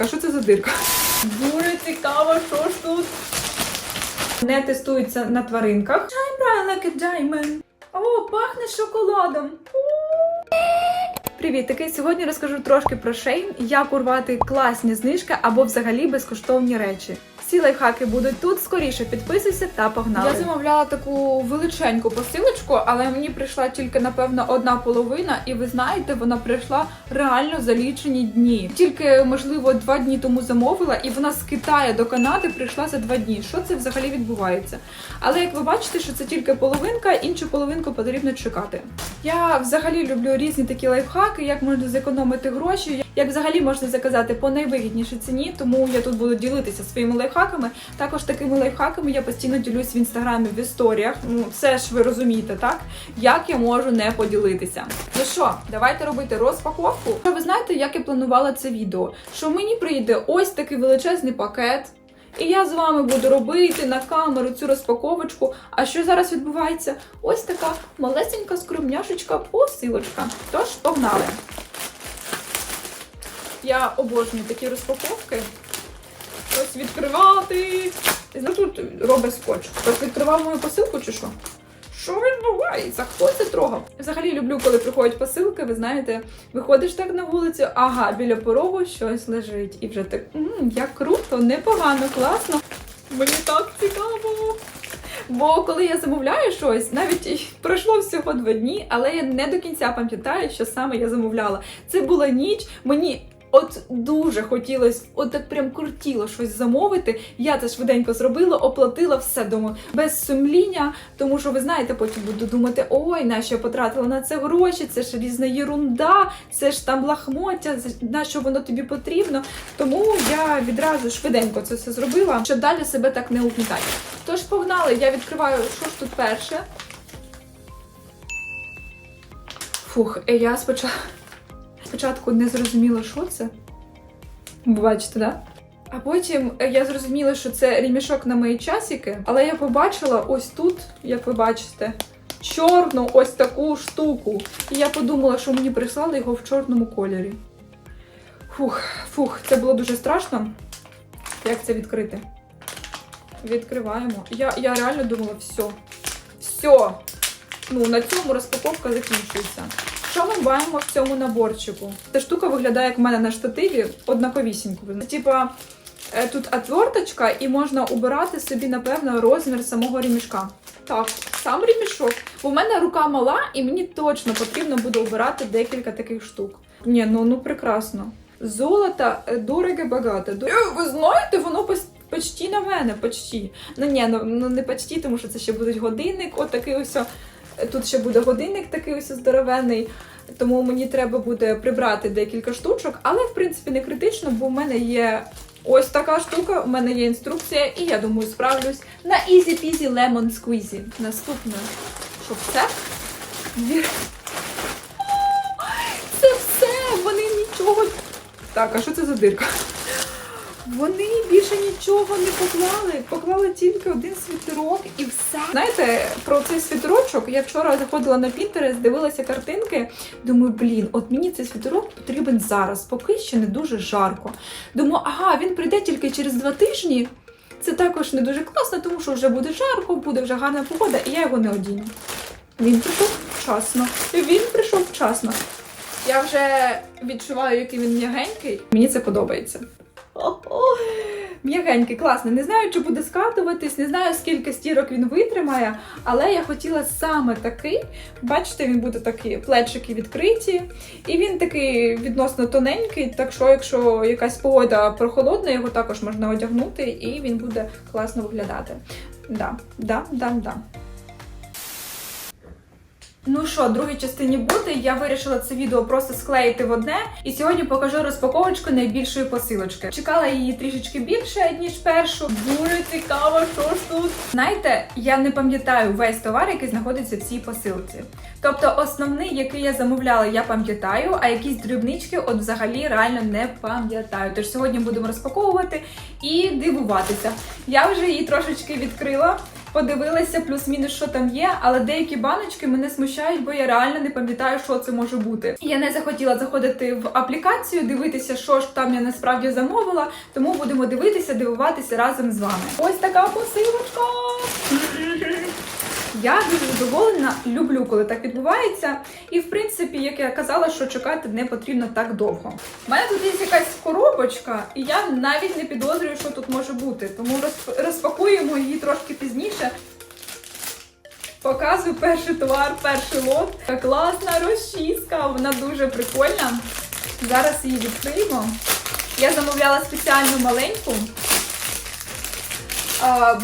А що це за дирка? Дуже цікаво, що ж тут. Не тестується на тваринках. Shine bright like a diamond. О, пахне шоколадом. Привіт, таки сьогодні розкажу трошки про Шейн, як урвати класні знижки або взагалі безкоштовні речі. Всі лайфхаки будуть тут. Скоріше підписуйся та погнали. Я замовляла таку величеньку посилочку, але мені прийшла тільки напевно одна половина, і ви знаєте, вона прийшла реально за лічені дні. Тільки можливо два дні тому замовила, і вона з Китаю до Канади прийшла за два дні. Що це взагалі відбувається? Але як ви бачите, що це тільки половинка, іншу половинку потрібно чекати. Я взагалі люблю різні такі лайфхаки, як можна зекономити гроші, як взагалі можна заказати по найвигіднішій ціні. Тому я тут буду ділитися своїми лайфхаками. Також такими лайфхаками я постійно ділюсь в інстаграмі в історіях. Ну, все ж ви розумієте, так? Як я можу не поділитися? Ну що, давайте робити розпаковку. Ви знаєте, як я планувала це відео? Що мені прийде ось такий величезний пакет. І я з вами буду робити на камеру цю розпаковочку. А що зараз відбувається? Ось така малесенька скромняшечка посилочка. Тож погнали! Я обожнюю такі розпаковки. Ось відкривати. Ну тут робить скотч. Хтось відкривав мою посилку чи що? Що відбувається? Хто це трогав? Взагалі люблю, коли приходять посилки, ви знаєте, виходиш так на вулицю, ага, біля порогу щось лежить. І вже так, «М, як круто, непогано, класно. Мені так цікаво. Бо коли я замовляю щось, навіть пройшло всього два дні, але я не до кінця пам'ятаю, що саме я замовляла. Це була ніч, мені. От дуже хотілося, от так прям крутіло щось замовити. Я це швиденько зробила, оплатила все думаю, без сумління, тому що ви знаєте, потім буду думати, ой, на що я потратила на це гроші, це ж різна єрунда, це ж там лахмоття, на що воно тобі потрібно. Тому я відразу швиденько це все зробила, щоб далі себе так не угнітати. Тож погнали, я відкриваю, що ж тут перше. Фух, я спочатку. Спочатку не зрозуміла, що це. Бачите, да? А потім е, я зрозуміла, що це ремішок на мої часики, але я побачила ось тут, як ви бачите, чорну ось таку штуку. І я подумала, що мені прислали його в чорному кольорі. Фух, фух, це було дуже страшно. Як це відкрити? Відкриваємо. Я, я реально думала, все. Все. Ну, на цьому розпаковка закінчується. Що ми маємо в цьому наборчику? Ця штука виглядає, як в мене на штативі, однаковісінько. Типа е, тут отверточка, і можна обирати собі, напевно, розмір самого ремішка. Так, сам ремішок. В мене рука мала, і мені точно потрібно буде обирати декілька таких штук. Ні, ну ну прекрасно. Золото е, дороге багато. Е, Ви знаєте, воно почти на мене, почти. Ну ні, ну, ну не почти, тому що це ще будуть годинник, отакий ось. Тут ще буде годинник такий ось здоровенний, тому мені треба буде прибрати декілька штучок, але в принципі не критично, бо в мене є ось така штука, у мене є інструкція, і я думаю, справлюсь на easy peasy lemon squeezy. Наступне, що все? Це все! Вони нічого. Так, а що це за дирка? Вони більше нічого не поклали. Поклали тільки один світерок і все. Знаєте, про цей світерочок я вчора заходила на Pinterest, дивилася картинки. Думаю, блін, от мені цей світерок потрібен зараз, поки ще не дуже жарко. Думаю, ага, він прийде тільки через два тижні. Це також не дуже класно, тому що вже буде жарко, буде вже гарна погода, і я його не одіну. Він прийшов вчасно. Він прийшов вчасно. Я вже відчуваю, який він м'ягенький. Мені це подобається. М'ягенький, класний. Не знаю, чи буде скатуватись, не знаю, скільки стірок він витримає, але я хотіла саме такий. Бачите, він буде такі плечики відкриті. І він такий відносно тоненький, так що, якщо якась погода прохолодна, його також можна одягнути, і він буде класно виглядати. Да, да, да, да. Ну що, другій частині бути, я вирішила це відео просто склеїти в одне, і сьогодні покажу розпаковочку найбільшої посилочки. Чекала її трішечки більше, ніж першу. Дуже цікаво, що ж тут. Знаєте, я не пам'ятаю весь товар, який знаходиться в цій посилці. Тобто, основний, який я замовляла, я пам'ятаю, а якісь дрібнички, от взагалі реально не пам'ятаю. Тож сьогодні будемо розпаковувати і дивуватися. Я вже її трошечки відкрила. Подивилася плюс-мінус, що там є, але деякі баночки мене смущають, бо я реально не пам'ятаю, що це може бути. Я не захотіла заходити в аплікацію, дивитися, що ж там я насправді замовила, тому будемо дивитися, дивуватися разом з вами. Ось така посилочка. Я дуже задоволена, люблю, коли так відбувається. І в принципі, як я казала, що чекати не потрібно так довго. У мене тут є якась коробочка, і я навіть не підозрюю, що тут може бути. Тому розп- розпакуємо її трошки пізніше. Показую перший товар, перший лот. Класна розчіска, вона дуже прикольна. Зараз її відкриємо. Я замовляла спеціальну маленьку.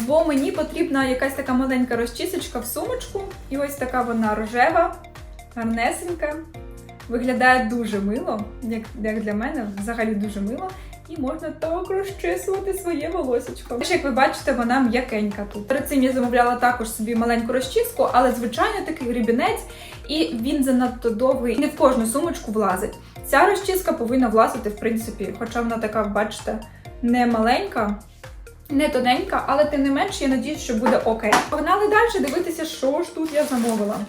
Бо мені потрібна якась така маленька розчісочка в сумочку. І ось така вона рожева, гарнесенька. Виглядає дуже мило, як, як для мене, взагалі дуже мило. І можна так розчесувати своє волосечко. Як ви бачите, вона м'якенька тут. Перед цим я замовляла також собі маленьку розчіску, але звичайно такий грібінець, і він занадто довгий, не в кожну сумочку влазить. Ця розчіска повинна влазити, в принципі, хоча вона така, бачите, не маленька. Не тоненька, але тим не менш, я надіюсь, що буде окей. Погнали далі дивитися, що ж тут я замовила.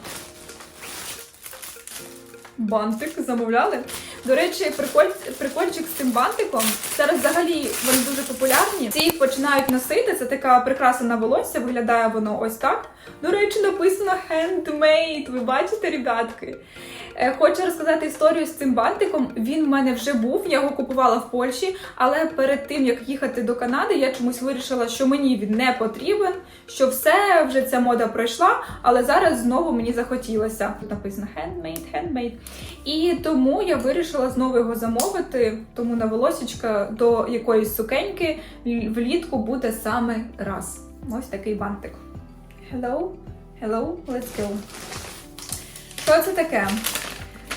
Бантик замовляли. До речі, приколь, прикольчик з цим бантиком. Зараз взагалі вони дуже популярні. Всі їх починають носити. Це така прикраса на волосся, виглядає воно ось так. До речі, написано handmade. Ви бачите, ребятки? Е, Хочу розказати історію з цим бантиком. Він в мене вже був, я його купувала в Польщі, але перед тим як їхати до Канади, я чомусь вирішила, що мені він не потрібен, що все вже ця мода пройшла, але зараз знову мені захотілося. Тут написано handmade, handmade. І тому я вирішила знову його замовити. Тому на волосічка до якоїсь сукеньки влітку буде саме раз. Ось такий бантик. Hello, hello, let's go. Що це таке?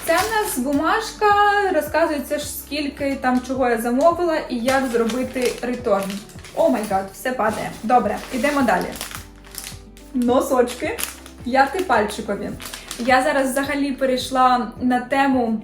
Це в нас бумажка, розказується, скільки там чого я замовила і як зробити реторн. О май гад, все падає. Добре, йдемо далі. Носочки п'ятипальчикові. Я зараз взагалі перейшла на тему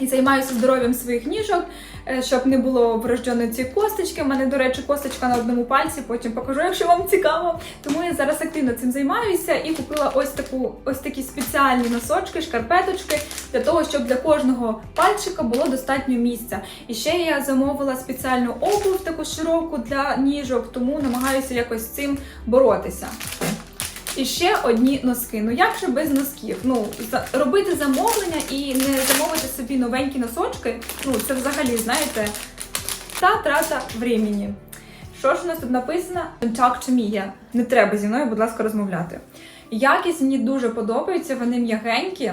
і займаюся здоров'ям своїх ніжок, е, щоб не було врожденої ці косточки. У мене, до речі, косточка на одному пальці, потім покажу, якщо вам цікаво. Тому я зараз активно цим займаюся і купила ось таку ось такі спеціальні носочки, шкарпеточки для того, щоб для кожного пальчика було достатньо місця. І ще я замовила спеціальну обув таку широку для ніжок, тому намагаюся якось з цим боротися. І ще одні носки. Ну як же без носків? Ну, робити замовлення і не замовити собі новенькі носочки. Ну, це взагалі, знаєте, та трата времени. Що ж у нас тут написано? Talk to me. Я. Не треба зі мною, будь ласка, розмовляти. Якість мені дуже подобається, вони м'ягенькі.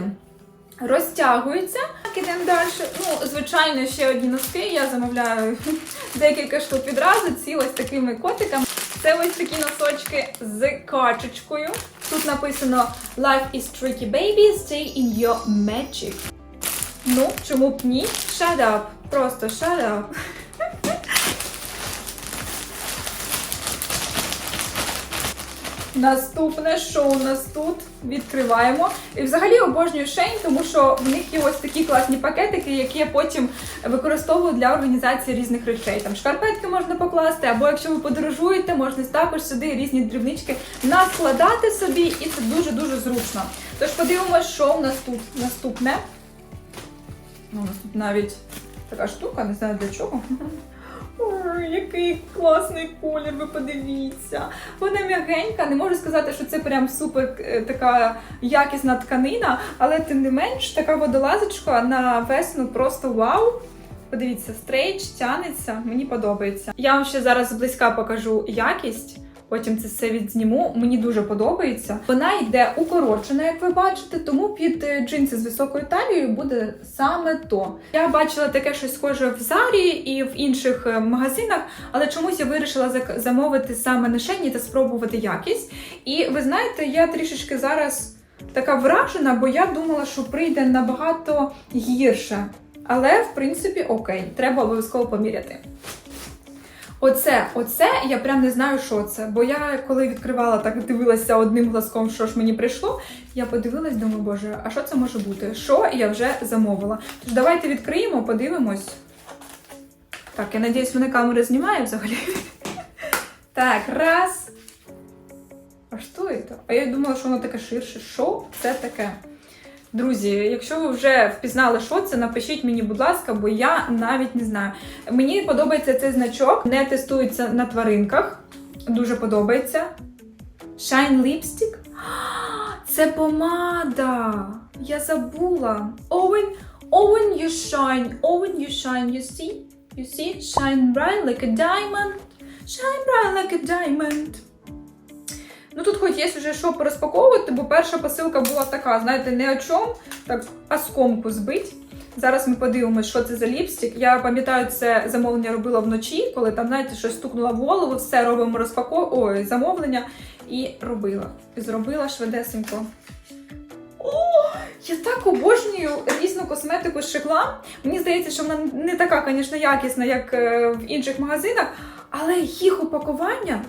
Розтягуються. Так, ідемо далі. Ну, звичайно, ще одні носки. Я замовляю декілька штук відразу. Ці ось такими котиками. Це ось такі носочки з качечкою. Тут написано Life is tricky baby, stay in your magic. Ну, чому б ні? Shut up. Просто shut up. Наступне, що у нас тут? Відкриваємо. І взагалі обожнюю Шейн, тому що в них є ось такі класні пакетики, які я потім використовую для організації різних речей. Там шкарпетки можна покласти, або якщо ви подорожуєте, можна також сюди різні дрібнички наскладати собі, і це дуже-дуже зручно. Тож подивимося, що у нас тут наступне. Ну, у нас тут навіть така штука, не знаю для чого. Який класний колір, ви подивіться. Вона м'ягенька, не можу сказати, що це прям супер е, така якісна тканина, але тим не менш, така водолазочка на весну просто вау. Подивіться, стрейч тянеться, мені подобається. Я вам ще зараз зблизька покажу якість. Потім це все відзніму. Мені дуже подобається. Вона йде укорочена, як ви бачите, тому під е, джинси з високою талією буде саме то. Я бачила таке щось схоже в Зарі і в інших е, магазинах, але чомусь я вирішила замовити саме на Шені та спробувати якість. І ви знаєте, я трішечки зараз така вражена, бо я думала, що прийде набагато гірше. Але в принципі окей, треба обов'язково поміряти. Оце, оце я прям не знаю, що це. Бо я коли відкривала, так дивилася одним глазком, що ж мені прийшло. Я подивилась, думаю, боже, а що це може бути? Що я вже замовила? Тож давайте відкриємо, подивимось. Так, я надіюсь, вони камери знімають взагалі. Так, раз. А що це? А я думала, що воно таке ширше. Що це таке? Друзі, якщо ви вже впізнали, що це, напишіть мені, будь ласка, бо я навіть не знаю. Мені подобається цей значок, не тестується на тваринках. Дуже подобається. Shine Lipstick. Це помада. Я забула. When, oh, you shine, when you shine, you see? You see? Shine bright like a diamond. Shine bright like a diamond. Ну тут хоч є вже що порозпаковувати, бо перша посилка була така, знаєте, не о чому, так оскомку збить. Зараз ми подивимося, що це за ліпстик. Я пам'ятаю, це замовлення робила вночі, коли там, знаєте, щось стукнуло в голову, все робимо розпаковку, ой, замовлення і робила. І зробила швидесенько. О, я так обожнюю різну косметику з шикла. Мені здається, що вона не така, звісно, якісна, як е, в інших магазинах, але їх упакування.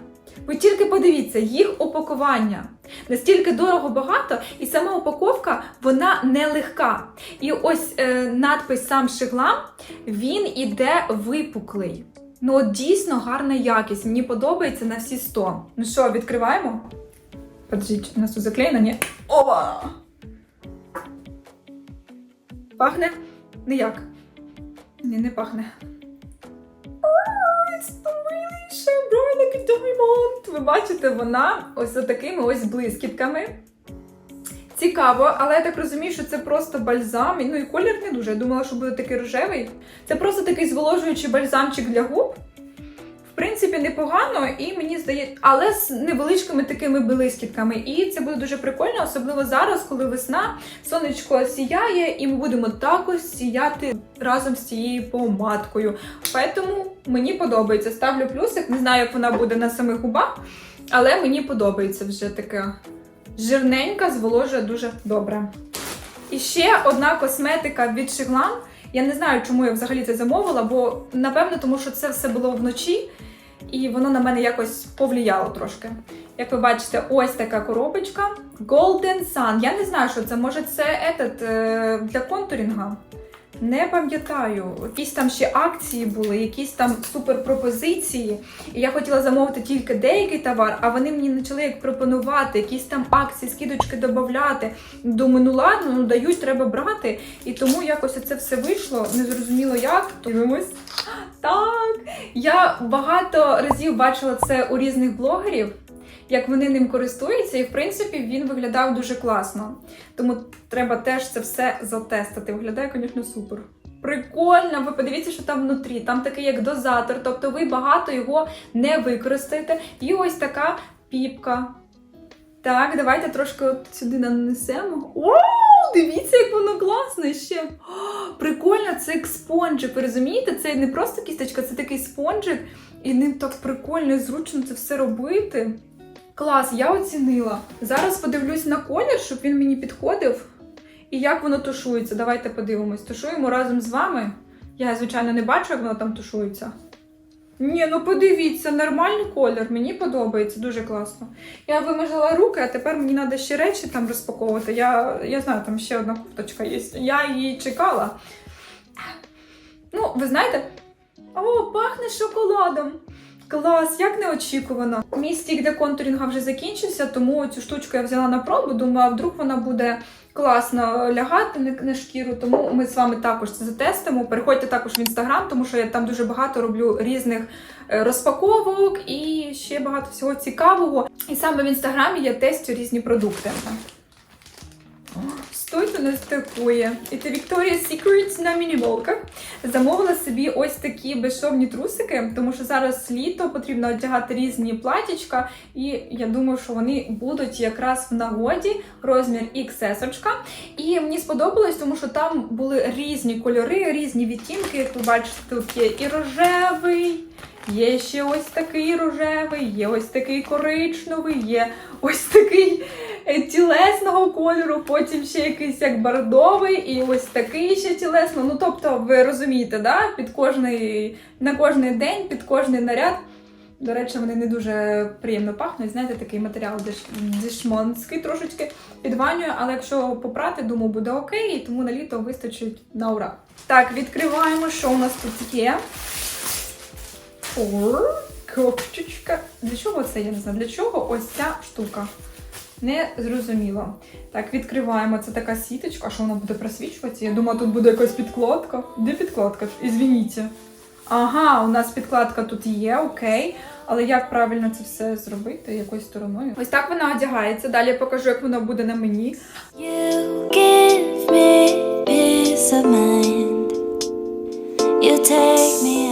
Ви тільки подивіться, їх упакування настільки дорого багато, і сама упаковка вона не легка. І ось е, надпис сам Шиглам, він іде випуклий. Ну, от дійсно гарна якість. Мені подобається на всі 100. Ну що, відкриваємо? Подождіть, у нас тут заклеєно, ні? Ова! Пахне? Ніяк. Ні, не пахне. Oh, really bright. Ви бачите, вона ось такими ось блискітками. Цікаво, але я так розумію, що це просто бальзам. Ну і колір не дуже. Я думала, що буде такий рожевий. Це просто такий зволожуючий бальзамчик для губ. Принципі, непогано, і мені здається, але з невеличкими такими блискітками. І це буде дуже прикольно, особливо зараз, коли весна, сонечко сіяє, і ми будемо також сіяти разом з цією помадкою. Тому мені подобається. Ставлю плюсик. Не знаю, як вона буде на самих губах, але мені подобається вже така жирненька, зволожує дуже добре. І ще одна косметика від Шиглан. Я не знаю, чому я взагалі це замовила, бо напевно, тому що це все було вночі, і воно на мене якось повлияло трошки. Як ви бачите, ось така коробочка Golden Sun. Я не знаю, що це. Може, це етат, е, для контурінга. Не пам'ятаю. Якісь там ще акції були, якісь там суперпропозиції. І я хотіла замовити тільки деякий товар, а вони мені почали як пропонувати, якісь там акції, скидочки додати. Думаю, ну ладно, ну дають, треба брати. І тому якось це все вийшло. Не зрозуміло як. Дивимось. Так. Я багато разів бачила це у різних блогерів. Як вони ним користуються, і в принципі він виглядав дуже класно. Тому треба теж це все затестити. Виглядає, звісно, супер. Прикольно, ви подивіться, що там внутрі. Там такий як дозатор, тобто ви багато його не використаєте. І ось така піпка. Так, давайте трошки от сюди нанесемо. О, дивіться, як воно класно ще. Прикольно, це як спонжик. Ви розумієте? Це не просто кісточка, це такий спонжик, і ним так прикольно і зручно це все робити. Клас, я оцінила. Зараз подивлюсь на колір, щоб він мені підходив. І як воно тушується. Давайте подивимось. Тушуємо разом з вами. Я, звичайно, не бачу, як воно там тушується. Ні, ну подивіться, нормальний колір, мені подобається, дуже класно. Я вимажала руки, а тепер мені треба ще речі там розпаковувати. Я, я знаю, там ще одна курточка є. Я її чекала. Ну, ви знаєте, о, пахне шоколадом. Клас, як неочікувано. Мій стік для контурінга вже закінчився, тому цю штучку я взяла на пробу. Думаю, а вдруг вона буде класно лягати на шкіру. Тому ми з вами також це затестимо. Переходьте також в інстаграм, тому що я там дуже багато роблю різних е, розпаковок і ще багато всього цікавого. І саме в інстаграмі я тестю різні продукти. Стойте не стикує. І це Victoria's Secret на мініволках. Замовила собі ось такі безшовні трусики, тому що зараз літо потрібно одягати різні платічка, і я думаю, що вони будуть якраз в нагоді розмір XS. І мені сподобалось, тому що там були різні кольори, різні відтінки. Як ви бачите, тут є і рожевий. Є ще ось такий рожевий, є ось такий коричневий, є ось такий тілесного кольору, потім ще якийсь як бордовий, і ось такий ще тілесно. Ну тобто, ви розумієте, да? під кожний на кожний день, під кожний наряд. До речі, вони не дуже приємно пахнуть. Знаєте, такий матеріал деш- дешманський трошечки підванює, але якщо попрати, думаю, буде окей, і тому на літо вистачить на ура. Так, відкриваємо, що у нас тут є. Four копчичка. Для чого це? Я не знаю. Для чого ось ця штука? Не зрозуміло. Так, відкриваємо. Це така сіточка. Що вона буде просвічуватися? Я думала, тут буде якась підкладка. Де підкладка? Ізвініть. Ага, у нас підкладка тут є, окей. Але як правильно це все зробити? Якою стороною? Ось так вона одягається. Далі я покажу, як воно буде на мені. You give me peace of mind. You take me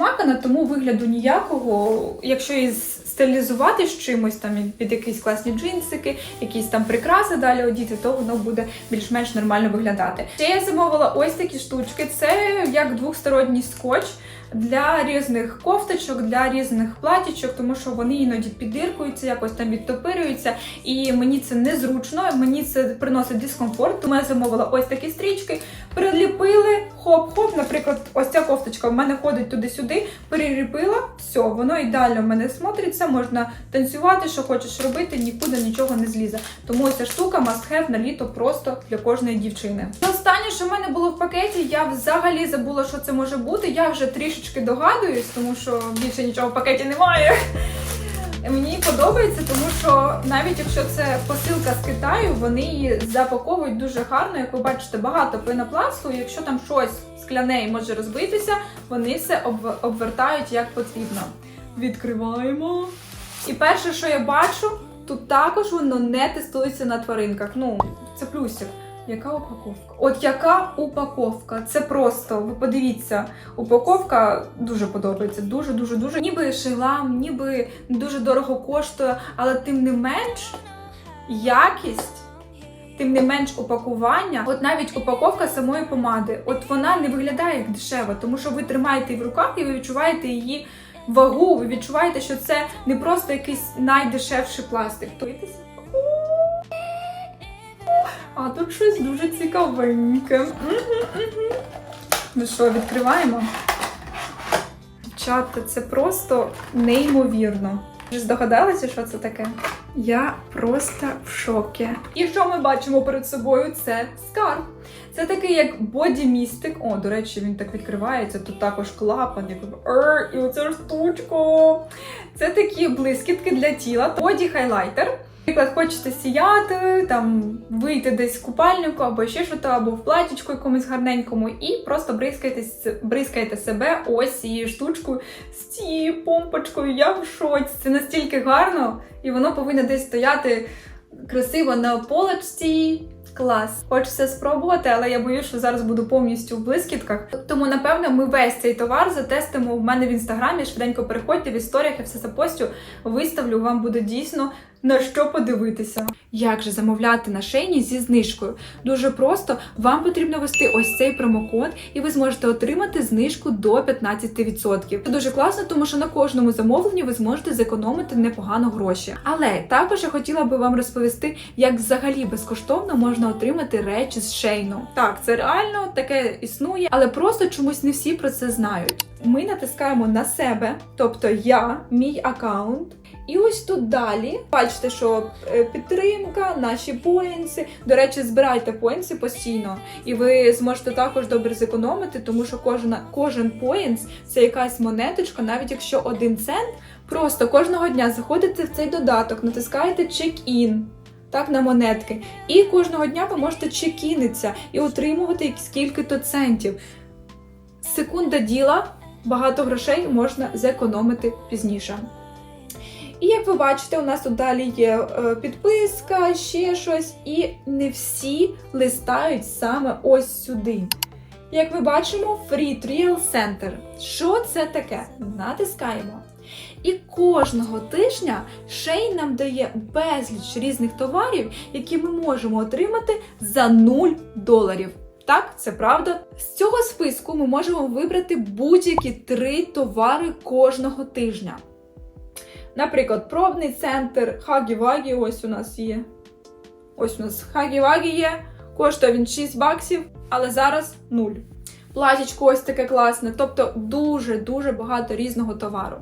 out. Тому вигляду ніякого. Якщо її стилізувати з чимось, там під якісь класні джинсики, якісь там прикраси далі одіти, то воно буде більш-менш нормально виглядати. Ще я замовила ось такі штучки. Це як двохсторонній скотч. Для різних кофточок, для різних платічок, тому що вони іноді піддиркуються, якось там відтопирюються, і мені це незручно, мені це приносить дискомфорт. Тому я замовила ось такі стрічки, приліпили, хоп-хоп. Наприклад, ось ця кофточка в мене ходить туди-сюди, переліпила, все, воно ідеально в мене смотриться, можна танцювати, що хочеш робити, нікуди нічого не злізе. Тому ця штука must have на літо просто для кожної дівчини. Останнє, що в мене було в пакеті, я взагалі забула, що це може бути. Я вже трішечки догадуюсь, тому що більше нічого в пакеті немає. Мені подобається, тому що навіть якщо це посилка з Китаю, вони її запаковують дуже гарно. Як ви бачите, багато пенопласту. Якщо там щось скляне і може розбитися, вони все обвертають як потрібно. Відкриваємо. І перше, що я бачу, тут також воно не тестується на тваринках. Ну, це плюсик. Яка упаковка? От яка упаковка? Це просто, ви подивіться, упаковка дуже подобається. Дуже, дуже. Ніби шилам, ніби дуже дорого коштує, але тим не менш якість. Тим не менш упакування, от навіть упаковка самої помади, от вона не виглядає як дешева, тому що ви тримаєте її в руках і ви відчуваєте її вагу. Ви відчуваєте, що це не просто якийсь найдешевший пластик. Дивіться. А тут щось дуже цікавеньке. Ну що, відкриваємо? Дівчата, це просто неймовірно. Ж здогадалися, що це таке? Я просто в шокі. І що ми бачимо перед собою? Це скарб. Це такий як боді-містик. О, до речі, він так відкривається. Тут також клапан, як і оця штучка. Це такі блискітки для тіла. Боді хайлайтер. Наприклад, хочете сіяти, там вийти десь в купальнику або ще щось, або в платічку якомусь гарненькому, і просто бризкаєте, бризкаєте себе ось цією штучкою з цією помпочкою. Я в шоці. Це настільки гарно, і воно повинно десь стояти красиво на полочці. Клас. Хочеться спробувати, але я боюсь, що зараз буду повністю в блискітках. Тому, напевно, ми весь цей товар затестимо в мене в інстаграмі. Швиденько переходьте в історіях, я все запостю, виставлю. Вам буде дійсно на що подивитися. Як же замовляти на шейні зі знижкою? Дуже просто вам потрібно ввести ось цей промокод, і ви зможете отримати знижку до 15%. Це дуже класно, тому що на кожному замовленні ви зможете зекономити непогано гроші. Але також я хотіла би вам розповісти, як взагалі безкоштовно можна отримати речі з шейну. Так, це реально таке існує, але просто чомусь не всі про це знають. Ми натискаємо на себе, тобто я, мій аккаунт. І ось тут далі бачите, що е, підтримка, наші поінси. До речі, збирайте поінси постійно, і ви зможете також добре зекономити, тому що кожна, кожен поінс це якась монеточка, навіть якщо один цент. Просто кожного дня заходите в цей додаток, натискаєте чек-ін. Так, на монетки. І кожного дня ви можете чекінитися і отримувати скільки-то центів. Секунда діла, багато грошей можна зекономити пізніше. І як ви бачите, у нас тут далі є е, підписка, ще щось, і не всі листають саме ось сюди. Як ми бачимо, Free Trial Center. Що це таке? Натискаємо. І кожного тижня Шей нам дає безліч різних товарів, які ми можемо отримати за 0 доларів. Так, це правда. З цього списку ми можемо вибрати будь-які три товари кожного тижня. Наприклад, пробний центр Хагі-Вагі, ось у нас є. Ось у нас Хагі-Вагі є. Коштує він 6 баксів, але зараз 0. Платічко ось таке класне, тобто дуже-дуже багато різного товару.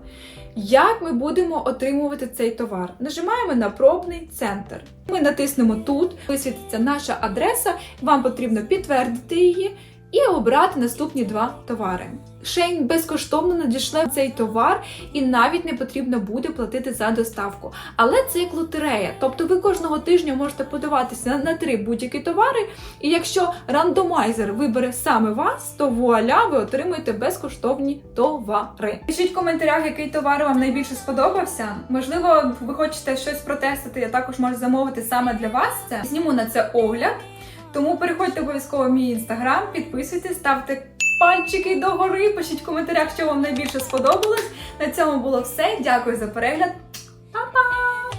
Як ми будемо отримувати цей товар? Нажимаємо на пробний центр. Ми натиснемо тут, висвітиться наша адреса, вам потрібно підтвердити її. І обрати наступні два товари. Шейн безкоштовно надішле цей товар, і навіть не потрібно буде платити за доставку. Але це як лотерея, тобто ви кожного тижня можете подаватися на три будь-які товари, і якщо рандомайзер вибере саме вас, то вуаля, ви отримуєте безкоштовні товари. Пишіть в коментарях, який товар вам найбільше сподобався. Можливо, ви хочете щось протестити, я також можу замовити саме для вас це. Зніму на це огляд. Тому переходьте обов'язково в мій інстаграм, підписуйтесь, ставте пальчики догори, пишіть в коментарях, що вам найбільше сподобалось. На цьому було все. Дякую за перегляд. Па-па!